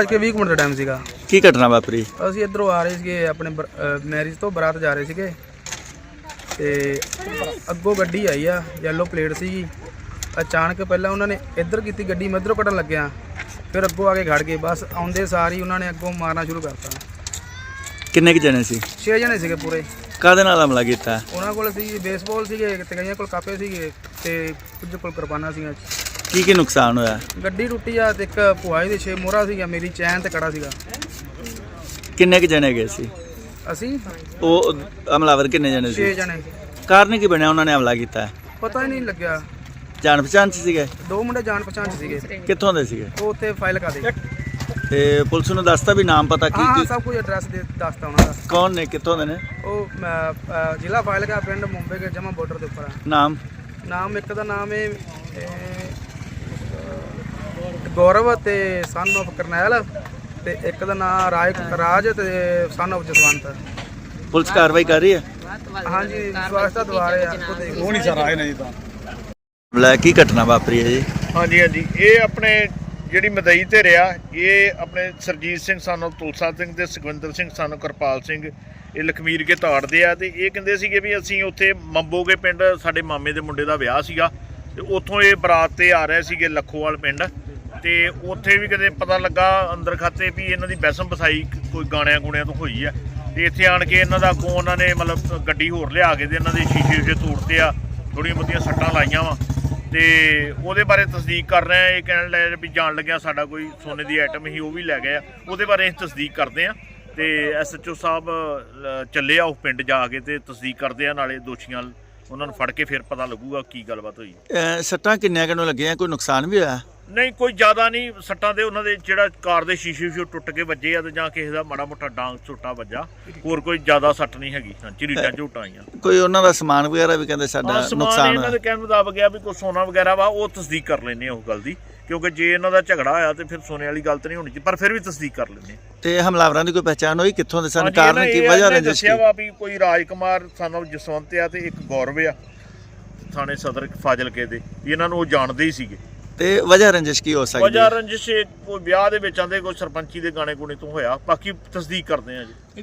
ਅੱਜ ਕੇ 20 ਮਿੰਟ ਦਾ ਟਾਈਮ ਸੀਗਾ। ਕੀ ਘਟਨਾ ਵਾਪਰੀ? ਅਸੀਂ ਇਧਰੋਂ ਆ ਰਹੇ ਸੀਗੇ ਆਪਣੇ ਮੈਰਿਜ ਤੋਂ ਬਰਾਤ ਜਾ ਰਹੇ ਸੀਗੇ। ਤੇ ਅੱਗੋਂ ਗੱਡੀ ਆਈ ਆ ਯੈਲੋ ਪਲੇਟ ਸੀਗੀ। ਅਚਾਨਕ ਪਹਿਲਾਂ ਉਹਨਾਂ ਨੇ ਇੱਧਰ ਕੀਤੀ ਗੱਡੀ ਮੈਂ ਇੱਧਰੋਂ ਕੱਢਣ ਲੱਗਿਆ। ਫਿਰ ਅੱਗੋਂ ਆ ਕੇ ਖੜ ਗਏ ਬਸ ਆਉਂਦੇ ਸਾਰ ਹੀ ਉਹਨਾਂ ਨੇ ਅੱਗੋਂ ਮਾਰਨਾ ਸ਼ੁਰੂ ਕਰਤਾ। ਕਿੰਨੇ ਕੁ ਜਣੇ ਸੀ? ਛੇ ਜਣੇ ਸੀਗੇ ਪੂਰੇ। ਕਾਦੇ ਨਾਲ ਹਮਲਾ ਕੀਤਾ? ਉਹਨਾਂ ਕੋਲ ਸੀ ਬੇਸਬਾਲ ਸੀਗੇ ਤੇ ਕਈਆਂ ਕੋਲ ਕਾਪੇ ਸੀਗੇ ਤੇ ਕੁਝ ਕੋਲ ਕਿਰਪਾਨਾਂ ਸੀਗੀਆਂ। ਕੀ ਕੀ ਨੁਕਸਾਨ ਹੋਇਆ? ਗੱਡੀ ਟੁੱਟੀ ਆ ਤੇ ਇੱਕ ਭੁਆਈ ਦੇ ਛੇ ਮੋਹਰਾ ਸੀਗਾ ਮੇਰੀ ਚੈਨ ਤੇ ਕੜਾ ਸੀਗਾ। ਕਿੰਨੇ ਕੁ ਜਣੇ ਗਏ ਸੀ? ਅਸੀਂ ਉਹ ਹਮਲਾਵਰ ਕਿੰਨੇ ਜਣੇ ਛੇ ਸੀ ਜਣੇ। ਕਾਰਨ ਕੀ ਬਣਿਆ ਉਹਨਾਂ ਨੇ ਹਮਲਾ ਕੀਤਾ? ਪਤਾ ਹੀ ਨਹੀਂ ਲੱਗਿਆ। ਜਾਣ ਪਛਾਣ ਚ ਸੀਗੇ? ਦੋ ਮੁੰਡੇ ਜਾਣ ਪਛਾਣ ਚ ਸੀਗੇ। ਕਿੱਥੋਂ ਦੇ ਸੀਗੇ? ਉਹ ਉੱਥੇ ਫਾਈਲ ਕਰ ਦੇ ਤੇ ਪੁਲਿਸ ਨੂੰ ਦੱਸਤਾ ਵੀ ਨਾਮ ਪਤਾ ਕੀ ਹਾਂ ਕੀ? ਸਭ ਕੁਝ ਐਡਰੈਸ ਦੇ ਦੱਸਤਾ ਉਹਨਾਂ ਦਾ। ਕੌਣ ਨੇ? ਕਿੱਥੋਂ ਦੇ ਨੇ? ਉਹ ਜ਼ਿਲ੍ਹਾ ਫਾਈਲ ਕਾ ਪਿੰਡ ਮੁੰਬਈ ਕੇ ਜਮਾ ਬਾਰਡਰ ਦੇ ਉੱਪਰ ਆ। ਨਾਮ? ਨਾਮ ਇੱਕ ਦਾ ਨਾਮ ਹੈ ਗੌਰਵ ਤੇ ਸਨ of ਕਰਨੈਲ ਤੇ ਇੱਕ ਦਾ ਨਾਮ ਰਾਜ ਰਾਜ ਤੇ ਸਨ of ਜਸਵੰਤ। ਪੁਲਿਸ ਕਾਰਵਾਈ ਕਰ ਰਹੀ ਹੈ? ਹਾਂਜੀ ਸਵਾਸਤਾ ਦੁਆਰੇ ਆ ਉਹ ਦੇਖ। ਲਓ। ਨਹੀਂ ਸਰ ਆਏ ਨਹੀਂ ਤਾਂ। ਲੈ ਕੀ ਘਟਨਾ ਵਾਪਰੀ ਹੈ ਜੀ? ਹਾਂਜੀ ਹਾਂਜੀ। ਇਹ ਆਪਣੇ ਜਿਹੜੀ ਮਦਈ ਤੇ ਰਿਆ ਇਹ ਆਪਣੇ ਸਰਜੀਤ ਸਿੰਘ ਸਾਨੂੰ ਤੁਲਸਾ ਸਿੰਘ ਤੇ ਸੁਖਵਿੰਦਰ ਸਿੰਘ ਸਾਨੂੰ ਕਿਰਪਾਲ ਸਿੰਘ ਇਹ ਲਖਮੀਰ ਕੇ ਤਾੜਦੇ ਆ ਤੇ ਇਹ ਕਹਿੰਦੇ ਸੀਗੇ ਵੀ ਅਸੀਂ ਉੱਥੇ ਮੰਬੋਗੇ ਪਿੰਡ ਸਾਡੇ ਮਾਮੇ ਦੇ ਮੁੰਡੇ ਦਾ ਵਿਆਹ ਸੀਗਾ ਤੇ ਉੱਥੋਂ ਇਹ ਬਰਾਤ ਤੇ ਆ ਰਹੇ ਸੀਗੇ ਲੱਖੋਵਾਲ ਪਿੰਡ। ਤੇ ਉੱਥੇ ਵੀ ਕਦੇ ਪਤਾ ਲੱਗਾ ਅੰਦਰ ਖਾਤੇ ਵੀ ਇਹਨਾਂ ਦੀ ਬੈਸਮ ਬਸਾਈ ਕੋਈ ਗਾਣਿਆਂ ਗੁਣਿਆਂ ਤੋਂ ਹੋਈ ਆ। ਤੇ ਇੱਥੇ ਆਣ ਕੇ ਇਹਨਾਂ ਦਾ ਕੋ ਉਹਨਾਂ ਨੇ ਮਤਲਬ ਗੱਡੀ ਹੋਰ ਲਿਆ ਕੇ ਤੇ ਇਹਨਾਂ ਦੇ ਸ਼ੀਸ਼ੇ ਸ਼ੀਸ਼ੇ ਤੋੜਤੇ ਆ ਥੋੜੀਆਂ ਬਹੁਤੀਆਂ ਸੱਟਾਂ ਲਾਈਆਂ ਵਾ। ਤੇ ਉਹਦੇ ਬਾਰੇ ਤਸਦੀਕ ਕਰ ਰਹੇ ਆ, ਇਹ ਕਹਿਣ ਲੱਗੇ ਵੀ ਜਾਣ ਲੱਗਿਆ ਸਾਡਾ ਕੋਈ ਸੋਨੇ ਦੀ ਆਈਟਮ ਹੀ ਉਹ ਵੀ ਲੈ ਗਏ ਆ। ਉਹਦੇ ਬਾਰੇ ਅਸੀਂ ਤਸਦੀਕ ਕਰਦੇ ਆ ਤੇ ਐਸਐਚਓ ਸਾਹਿਬ ਚੱਲੇ ਆ ਉਹ ਪਿੰਡ ਜਾ ਕੇ ਤੇ ਤਸਦੀਕ ਕਰਦੇ ਆ, ਨਾਲੇ ਦੋਸ਼ੀਆਂ ਉਹਨਾਂ ਨੂੰ ਫੜ ਕੇ ਫਿਰ ਪਤਾ ਲੱਗੂਗਾ ਕੀ ਗੱਲਬਾਤ ਹੋਈ। ਸੱਟਾਂ ਕਿੰਨਿਆਂ ਕੁ ਲੱਗੀਆਂ, ਕੋਈ ਨੁਕਸਾਨ ਵੀ ਹੋਇਆ? ਨਹੀਂ ਕੋਈ ਜ਼ਿਆਦਾ ਨਹੀਂ ਸੱਟਾਂ ਦੇ ਉਹਨਾਂ ਦੇ ਜਿਹੜਾ ਕਾਰ ਦੇ ਸ਼ੀਸ਼ੇ ਸ਼ੂ ਟੁੱਟ ਕੇ ਵੱਜੇ ਆ ਤੇ ਜਾਂ ਕਿਸੇ ਦਾ ਮਾੜਾ ਮੋਟਾ ਡਾਂਗ ਝੋਟਾ ਵੱਜਾ ਹੋਰ ਕੋਈ ਜ਼ਿਆਦਾ ਸੱਟ ਨਹੀਂ ਹੈਗੀ। ਹਾਂ ਚਿਰੀਟਾਂ ਝੋਟਾਂ ਆਈਆਂ। ਕੋਈ ਉਹਨਾਂ ਦਾ ਸਮਾਨ ਵਗੈਰਾ ਵੀ ਕਹਿੰਦੇ ਸਾਡਾ ਨੁਕਸਾਨ ਇਹਨਾਂ ਦੇ ਕਹਿਣ ਮੁਤਾਬਕ ਆ ਵੀ ਕੋਈ ਸੋਨਾ ਵਗੈਰਾ ਵਾ ਉਹ ਤਸਦੀਕ ਕਰ ਲੈਣੇ ਆ ਉਹ ਗੱਲ ਦੀ ਕਿਉਂਕਿ ਜੇ ਇਹਨਾਂ ਦਾ ਝਗੜਾ ਹੋਇਆ ਤੇ ਫਿਰ ਸੋਨੇ ਵਾਲੀ ਗੱਲ ਤਾਂ ਨਹੀਂ ਹੋਣੀ ਚਾਹੀਦੀ ਪਰ ਫਿਰ ਵੀ ਤਸਦੀਕ ਕਰ ਲੈਣੇ ਤੇ ਹਮਲਾਵਰਾਂ ਦੀ ਕੋਈ ਪਛਾਣ ਹੋਈ? ਕਿੱਥੋਂ ਦੇ ਸਨ? ਕਾਰਨ ਕੀ ਵਜ੍ਹਾ ਰੰਜਿਸ਼ ਦੱਸਿਆ ਕੀ ਵਾ ਵੀ ਕੋਈ ਰਾਜਕੁਮਾਰ ਸਾਨੂੰ ਜਸਵੰਤ ਆ ਤੇ ਇੱਕ ਗੌਰਵ ਆ ਥਾਣੇ ਸਦਰ ਫਾਜ਼ਿਲਕੇ ਦੇ ਇਹਨਾਂ ਨੂੰ ਉਹ ਜਾਣਦੇ ਹੀ ਸੀਗੇ। ਤੇ ਵਜ੍ਹਾ ਰੰਜਿਸ਼ ਕੀ ਹੋ ਸਕਦੀ ਵਜ੍ਹਾ ਹੈ ਰੰਜਿਸ਼ ਇਹ ਕੋਈ ਵਿਆਹ ਦੇ ਵਿੱਚ ਆਂਦੇ ਕੋਈ ਸਰਪੰਚੀ ਦੇ ਗਾਣੇ ਗੁਣੇ ਤੋਂ ਹੋਇਆ ਬਾਕੀ ਤਸਦੀਕ ਕਰਦੇ ਆ ਜੀ